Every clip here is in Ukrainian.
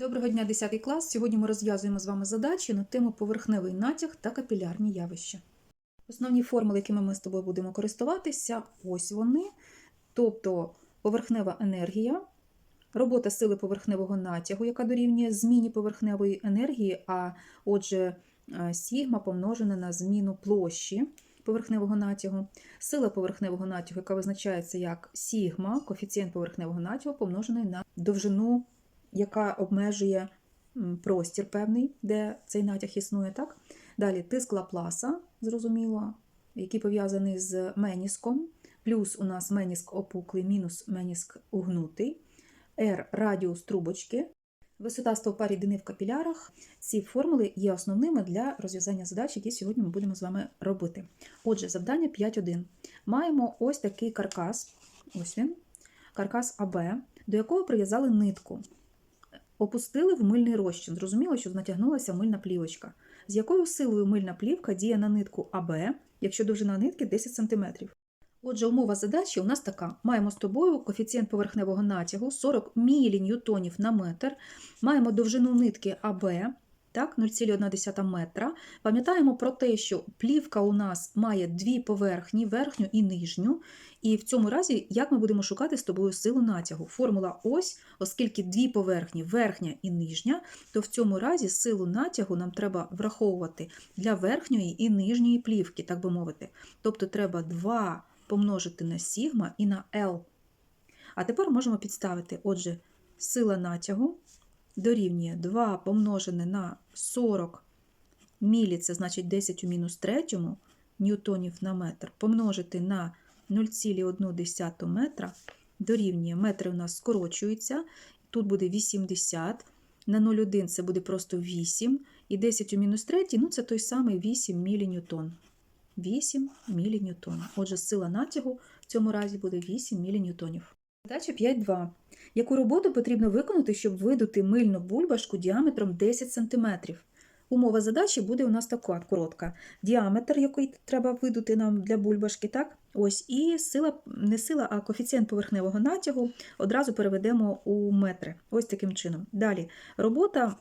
Доброго дня, 10 клас. Сьогодні ми розв'язуємо з вами задачі на тему поверхневий натяг та капілярні явища. Основні формули, якими ми з тобою будемо користуватися, ось вони. Тобто поверхнева енергія, робота сили поверхневого натягу, яка дорівнює зміні поверхневої енергії, а отже, е, сігма помножена на зміну площі поверхневого натягу, сила поверхневого натягу, яка визначається як сігма, коефіцієнт поверхневого натягу, помножений на довжину яка обмежує простір певний, де цей натяг існує. Так? Далі тиск Лапласа, зрозуміло, який пов'язаний з меніском, плюс у нас меніск опуклий, мінус меніск угнутий, R радіус трубочки, висота стовпа рідини в капілярах. Ці формули є основними для розв'язання задач, які сьогодні ми будемо з вами робити. Отже, завдання 5.1. Маємо ось такий каркас, ось він, каркас АБ, до якого прив'язали нитку. Опустили в мильний розчин. Зрозуміло, що натягнулася мильна плівочка. З якою силою мильна плівка діє на нитку АБ, якщо довжина нитки 10 см? Отже, умова задачі у нас така: маємо з тобою коефіцієнт поверхневого натягу 40 міліньютонів на метр, маємо довжину нитки АБ, так, 0,1 метра. Пам'ятаємо про те, що плівка у нас має дві поверхні, верхню і нижню. І в цьому разі, як ми будемо шукати з тобою силу натягу? Формула ось, оскільки дві поверхні, верхня і нижня, то в цьому разі силу натягу нам треба враховувати для верхньої і нижньої плівки, так би мовити. Тобто треба 2 помножити на сігма і на L. А тепер можемо підставити, отже, сила натягу дорівнює 2 помножене на 40 мілі, це значить 10 у мінус третьому ньютонів на метр, помножити на 0,1 метра, дорівнює метри у нас скорочуються, тут буде 80, на 0,1 це буде просто 8, і 10 у мінус 3, ну це той самий 8 міліньютон. 8 міліньютон. Отже, сила натягу в цьому разі буде 8 міліньютонів. Задача 5.2. Яку роботу потрібно виконати, щоб видути мильну бульбашку діаметром 10 см? Умова задачі буде у нас така коротка. Діаметр, який треба видути нам для бульбашки, так? Ось, і сила, не сила, а коефіцієнт поверхневого натягу одразу переведемо у метри. Ось таким чином. Далі, робота,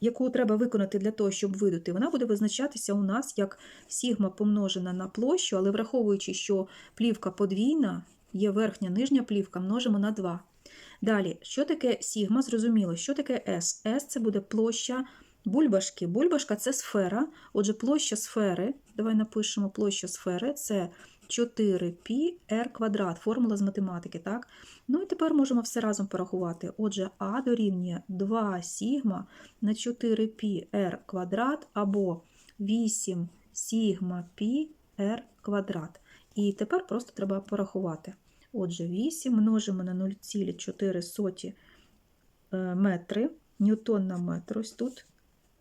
яку треба виконати для того, щоб видути, вона буде визначатися у нас як сігма помножена на площу, але враховуючи, що плівка подвійна, є верхня нижня плівка, множимо на 2. Далі, що таке сігма? Зрозуміло, що таке S? S – це буде площа бульбашки. Бульбашка це сфера. Отже, площа сфери. Давай напишемо площа сфери це 4πr квадрат, формула з математики. так? Ну і тепер можемо все разом порахувати. Отже, А дорівнює 2 сігма на 4πr квадрат або 8 сігма пі квадрат. І тепер просто треба порахувати. Отже, 8 множимо на 0,4 е, метри, ньютон на метр, ось тут,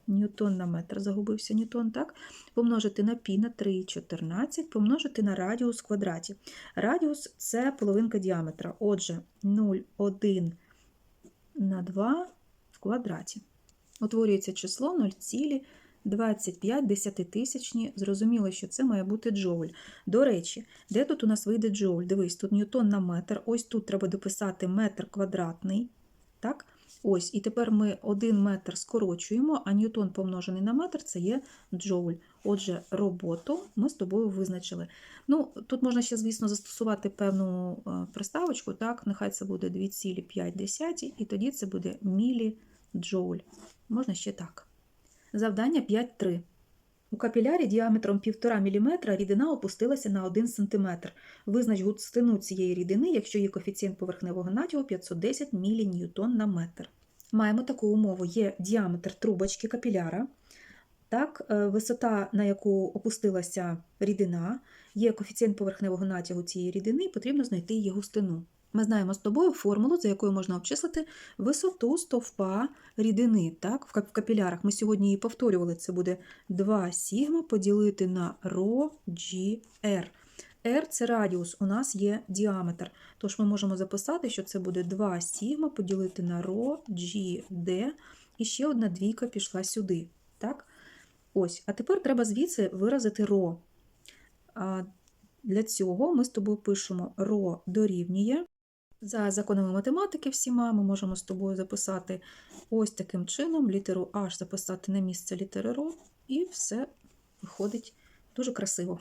ньютон на метр, загубився ньютон, так? Помножити на пі на 3,14, помножити на радіус в квадраті. Радіус – це половинка діаметра, отже, 0,1 на 2 в квадраті. Утворюється число 0,2. 25 десятитисячні, зрозуміло, що це має бути джоуль. До речі, де тут у нас вийде джоуль? Дивись, тут ньютон на метр, ось тут треба дописати метр квадратний. Так? Ось, І тепер ми 1 метр скорочуємо, а ньютон помножений на метр це є джоуль. Отже, роботу ми з тобою визначили. Ну, Тут можна ще, звісно, застосувати певну приставочку, так? нехай це буде 2,5, і тоді це буде мілі-джоуль. Можна ще так. Завдання 5.3. У капілярі діаметром 1,5 мм рідина опустилася на 1 см. Визнач густину цієї рідини, якщо її коефіцієнт поверхневого натягу 510 мН на метр. Маємо таку умову: є діаметр трубочки капіляра, так, е, висота, на яку опустилася рідина, є коефіцієнт поверхневого натягу цієї рідини, і потрібно знайти її густину. Ми знаємо з тобою формулу, за якою можна обчислити висоту стовпа рідини. Так? В капілярах ми сьогодні її повторювали. Це буде 2 сігма поділити на ρ, G, R. R – це радіус, у нас є діаметр. Тож ми можемо записати, що це буде 2 сігма поділити на ρ, G, D. І ще одна двійка пішла сюди. Так? Ось. А тепер треба звідси виразити ρ. Для цього ми з тобою пишемо ρ дорівнює. за законами математики всіма ми можемо з тобою записати ось таким чином, літеру H записати на місце літери РО, і все виходить дуже красиво.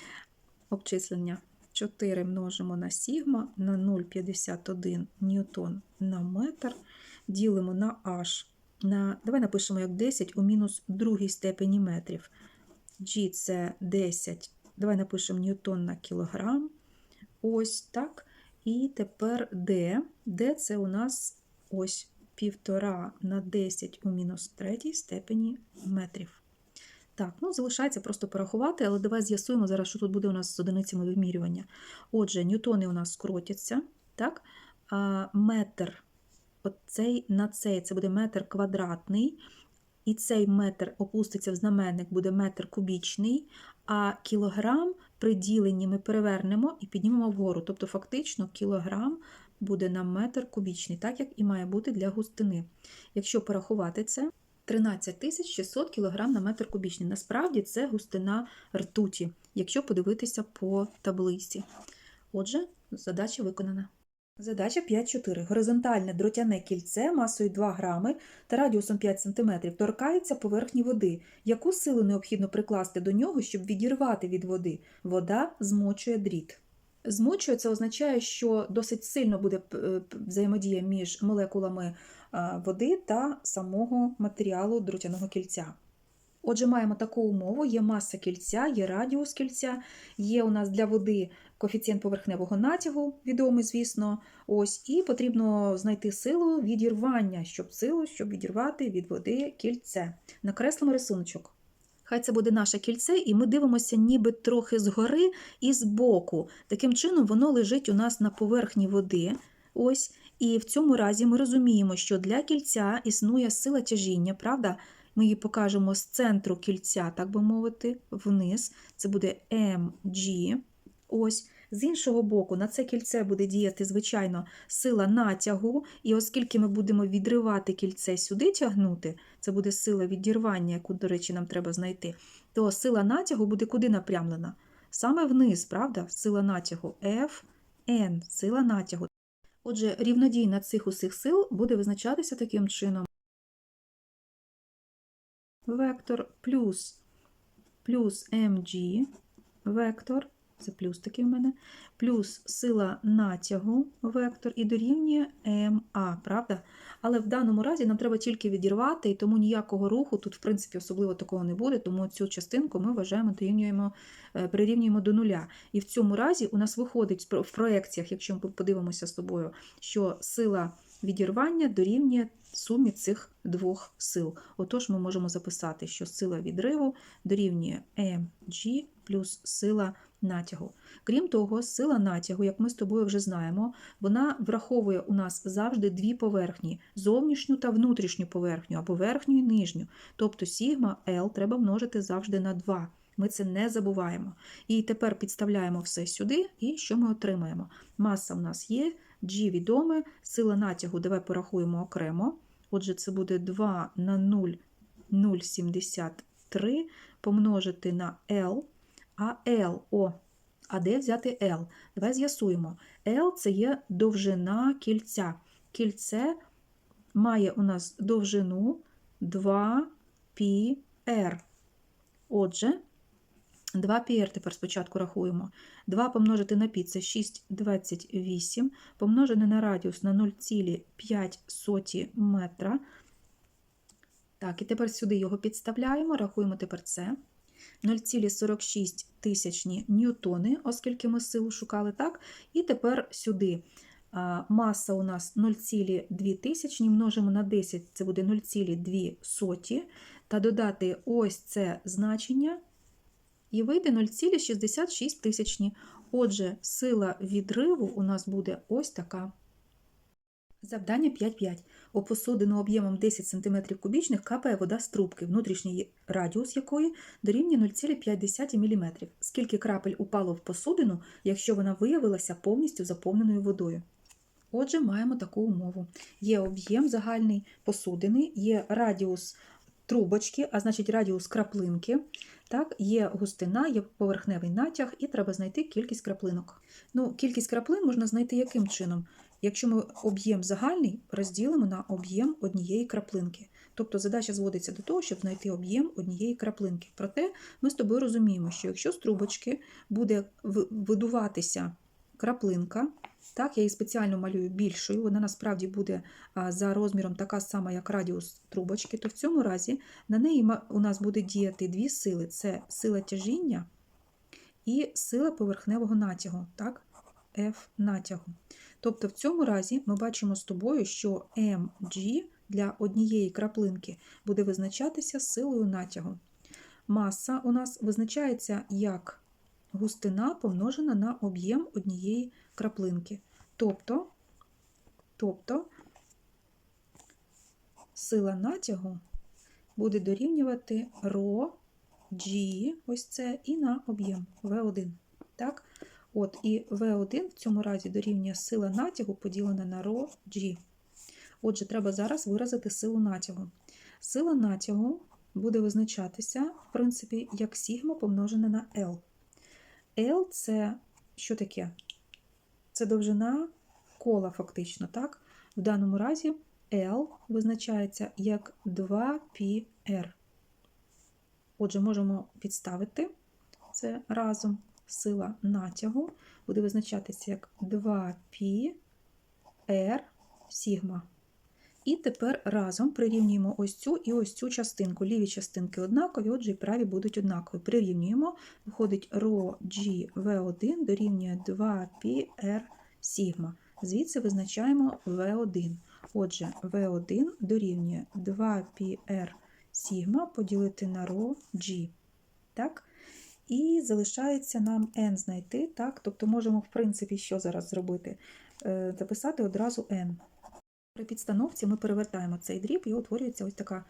Обчислення 4 множимо на сігма на 0,51 ньютон на метр, ділимо на H, на, давай напишемо як 10 у мінус другій степені метрів. G це 10, давай напишемо ньютон на кілограм. Ось так. І тепер D. D це у нас ось півтора на 10 у мінус третій степені метрів. Так, ну залишається просто порахувати, але давай з'ясуємо зараз, що тут буде у нас з одиницями вимірювання. Отже, ньютони у нас скоротяться, так? А метр оцей на цей це буде метр квадратний, і цей метр опуститься в знаменник, буде метр кубічний, а кілограм при діленні ми перевернемо і піднімемо вгору. Тобто, фактично, кілограм буде на метр кубічний, так як і має бути для густини. Якщо порахувати це, 13 600 кг на метр кубічний. Насправді це густина ртуті, якщо подивитися по таблиці. Отже, задача виконана. Задача 5.4. Горизонтальне дротяне кільце масою 2 грами та радіусом 5 см торкається поверхні води. Яку силу необхідно прикласти до нього, щоб відірвати від води? Вода змочує дріт. Змочує це означає, що досить сильно буде е, взаємодія між молекулами води та самого матеріалу дротяного кільця. Отже, маємо таку умову: є маса кільця, є радіус кільця, є у нас для води коефіцієнт поверхневого натягу, відомий, звісно. Ось, і потрібно знайти силу відірвання, щоб силу, щоб відірвати від води кільце. Накреслимо рисуночок. Хай це буде наше кільце, і ми дивимося ніби трохи згори і збоку. Таким чином, воно лежить у нас на поверхні води. Ось, І в цьому разі ми розуміємо, що для кільця існує сила тяжіння, правда? Ми її покажемо з центру кільця, так би мовити, вниз. Це буде mg. Ось. З іншого боку, на це кільце буде діяти, звичайно, сила натягу, і оскільки ми будемо відривати кільце сюди тягнути, це буде сила відірвання, яку, до речі, нам треба знайти, то сила натягу буде куди напрямлена? Саме вниз, правда? Сила натягу F, N, сила натягу. Отже, рівнодійна цих усіх сил буде визначатися таким чином. Вектор плюс плюс mg, вектор це плюс такий в мене, плюс сила натягу вектор і дорівнює МА, правда? Але в даному разі нам треба тільки відірвати, і тому ніякого руху тут, в принципі, особливо такого не буде, тому цю частинку ми вважаємо, дорівнюємо, е, прирівнюємо до нуля. І в цьому разі у нас виходить в проекціях, якщо ми подивимося з тобою, що сила відірвання дорівнює сумі цих двох сил. Отож, ми можемо записати, що сила відриву дорівнює mg плюс сила натягу. Крім того, сила натягу, як ми з тобою вже знаємо, вона враховує у нас завжди дві поверхні: зовнішню та внутрішню поверхню, або верхню і нижню. Тобто сігма L треба множити завжди на 2. Ми це не забуваємо. І тепер підставляємо все сюди, і що ми отримаємо? Маса у нас є, G відоме, сила натягу, давай порахуємо окремо. Отже, це буде 2 на 0, 0,73 помножити на L. А L, о, а де взяти L? Давай з'ясуємо. L це є довжина кільця. Кільце має у нас довжину 2πr. Отже, 2πr тепер спочатку рахуємо. 2 помножити на π це 6,28, помножене на радіус на 0,5 метра. Так, і тепер сюди його підставляємо, рахуємо тепер це. 0,46 тисячні ньютони, оскільки ми силу шукали, так? І тепер сюди маса у нас 0,2 тисячні, множимо на 10, це буде 0,2 соті, та додати ось це значення, і вийде 0,66 тисячні. Отже, сила відриву у нас буде ось така. Завдання 5.5. У посудину об'ємом 10 см кубічних капає вода з трубки, внутрішній радіус якої дорівнює 0,5 мм. Скільки крапель упало в посудину, якщо вона виявилася повністю заповненою водою? Отже, маємо таку умову. Є об'єм загальний посудини, є радіус трубочки, а значить радіус краплинки. Так, Є густина, є поверхневий натяг, і треба знайти кількість краплинок. Ну, Кількість краплин можна знайти яким чином? якщо ми об'єм загальний розділимо на об'єм однієї краплинки. Тобто задача зводиться до того, щоб знайти об'єм однієї краплинки. Проте ми з тобою розуміємо, що якщо з трубочки буде видуватися краплинка, так, я її спеціально малюю більшою, вона насправді буде за розміром така сама, як радіус трубочки, то в цьому разі на неї у нас буде діяти дві сили: це сила тяжіння і сила поверхневого натягу, так? F натягу. Тобто в цьому разі ми бачимо з тобою, що mg для однієї краплинки буде визначатися силою натягу. Маса у нас визначається як густина помножена на об'єм однієї краплинки. Тобто, тобто сила натягу буде дорівнювати ρ G, ось це, і на об'єм V1. Так? От, і V1 в цьому разі дорівнює сила натягу поділена на ρ G. Отже, треба зараз виразити силу натягу. Сила натягу буде визначатися, в принципі, як сігма помножена на L. L це що таке? Це довжина кола, фактично, так? В даному разі L визначається як 2πr. Отже, можемо підставити це разом. Сила натягу буде визначатися як 2πr сігма. І тепер разом прирівнюємо ось цю і ось цю частинку. Ліві частинки однакові, отже, і праві будуть однакові. Прирівнюємо, виходить ρ G V1 дорівнює 2πr сігма. Звідси визначаємо V1. Отже, V1 дорівнює 2πr сігма поділити на ρ G. Так? І залишається нам n знайти. Так? Тобто можемо, в принципі, що зараз зробити? Е, Записати одразу n. При підстановці ми перевертаємо цей дріб і утворюється ось така,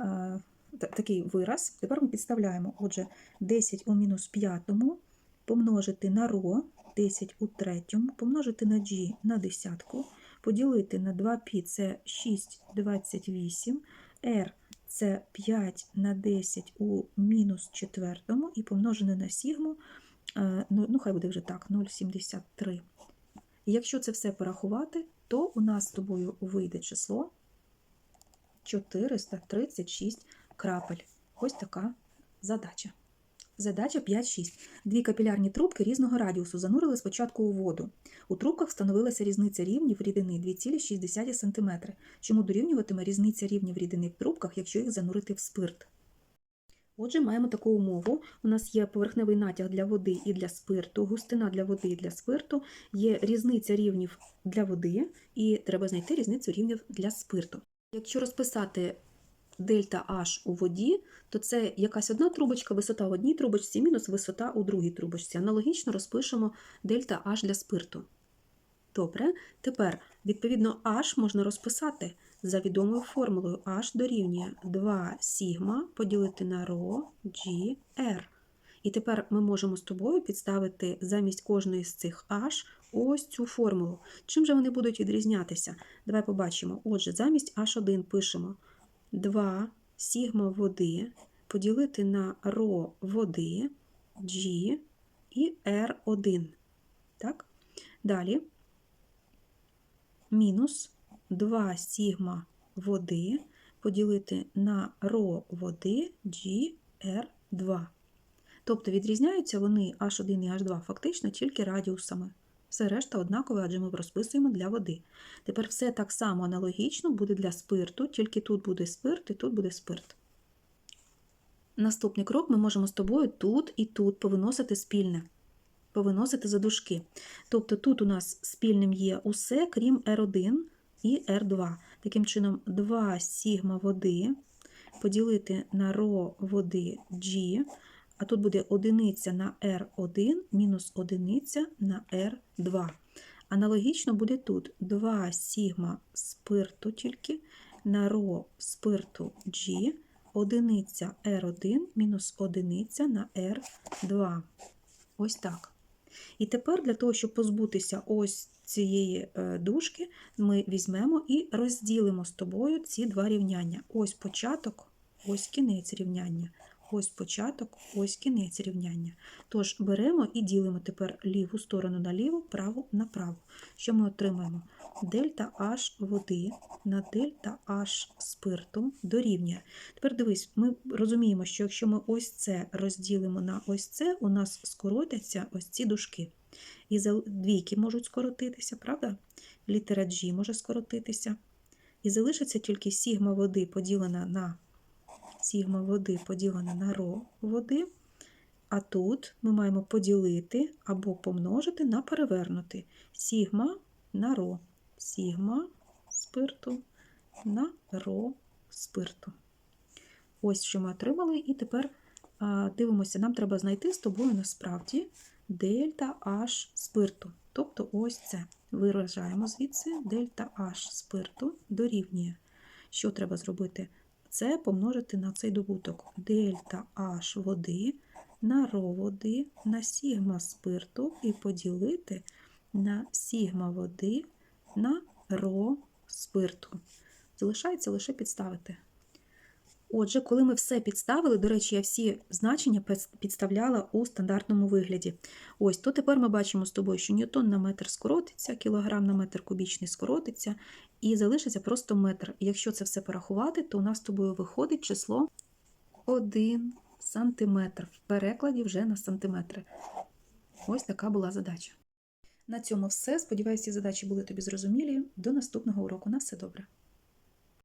е, та- такий вираз. Тепер ми підставляємо, отже, 10 у мінус п'ятому помножити на ро, 10 у третьому, помножити на g на десятку, поділити на 2π це 6,28, r це 5 на 10 у мінус четвертому і помножене на сігму, е, ну, ну хай буде вже так, 0,73. І якщо це все порахувати, то у нас з тобою вийде число 436 крапель. Ось така задача. Задача 5-6. Дві капілярні трубки різного радіусу занурили спочатку у воду. У трубках встановилася різниця рівнів рідини 2,6 см. Чому дорівнюватиме різниця рівнів рідини в трубках, якщо їх занурити в спирт? Отже, маємо таку умову. У нас є поверхневий натяг для води і для спирту, густина для води і для спирту, є різниця рівнів для води, і треба знайти різницю рівнів для спирту. Якщо розписати дельта H у воді, то це якась одна трубочка, висота в одній трубочці, мінус висота у другій трубочці. Аналогічно розпишемо дельта H для спирту. Добре, тепер, відповідно, H можна розписати за відомою формулою H дорівнює 2 сігма поділити на ρ, G, R. І тепер ми можемо з тобою підставити замість кожної з цих H ось цю формулу. Чим же вони будуть відрізнятися? Давай побачимо. Отже, замість H1 пишемо 2 сігма води поділити на ρ води, G і R1. Так? Далі мінус 2 сігма води поділити на ρ води GR2. Тобто відрізняються вони H1 і H2 фактично тільки радіусами. Все решта однакове, адже ми розписуємо для води. Тепер все так само аналогічно буде для спирту, тільки тут буде спирт і тут буде спирт. Наступний крок ми можемо з тобою тут і тут повиносити спільне. Повиносити за дужки. Тобто тут у нас спільним є усе, крім R1 і R2. Таким чином, 2 сігма води поділити на ρ води G, а тут буде одиниця на R1 мінус одиниця на R2. Аналогічно буде тут 2 сігма спирту тільки на ρ спирту G, одиниця R1 мінус одиниця на R2. Ось так. І тепер для того, щоб позбутися ось цієї е, дужки, ми візьмемо і розділимо з тобою ці два рівняння. Ось початок, ось кінець рівняння. Ось початок, ось кінець рівняння. Тож беремо і ділимо тепер ліву сторону на ліву, праву на праву. Що ми отримаємо? Дельта H води на дельта H спирту дорівнює. Тепер дивись, ми розуміємо, що якщо ми ось це розділимо на ось це, у нас скоротяться ось ці дужки. І двійки можуть скоротитися, правда? Літера G може скоротитися. І залишиться тільки сігма води поділена на сігма води поділена на ро води. А тут ми маємо поділити або помножити на перевернути. Сігма на ро. Сігма спирту на ро спирту. Ось що ми отримали, і тепер дивимося, нам треба знайти з тобою насправді дельта H спирту. Тобто ось це. Виражаємо звідси дельта H спирту дорівнює. Що треба зробити? Це помножити на цей добуток. Дельта H води на ро води на сігма спирту і поділити на сігма води на ро спирту. Залишається лише підставити. Отже, коли ми все підставили, до речі, я всі значення підставляла у стандартному вигляді. Ось, то тепер ми бачимо з тобою, що ньютон на метр скоротиться, кілограм на метр кубічний скоротиться, і залишиться просто метр. Якщо це все порахувати, то у нас з тобою виходить число 1 сантиметр. В перекладі вже на сантиметри. Ось така була задача. На цьому все. Сподіваюся, задачі були тобі зрозумілі. До наступного уроку. На все добре.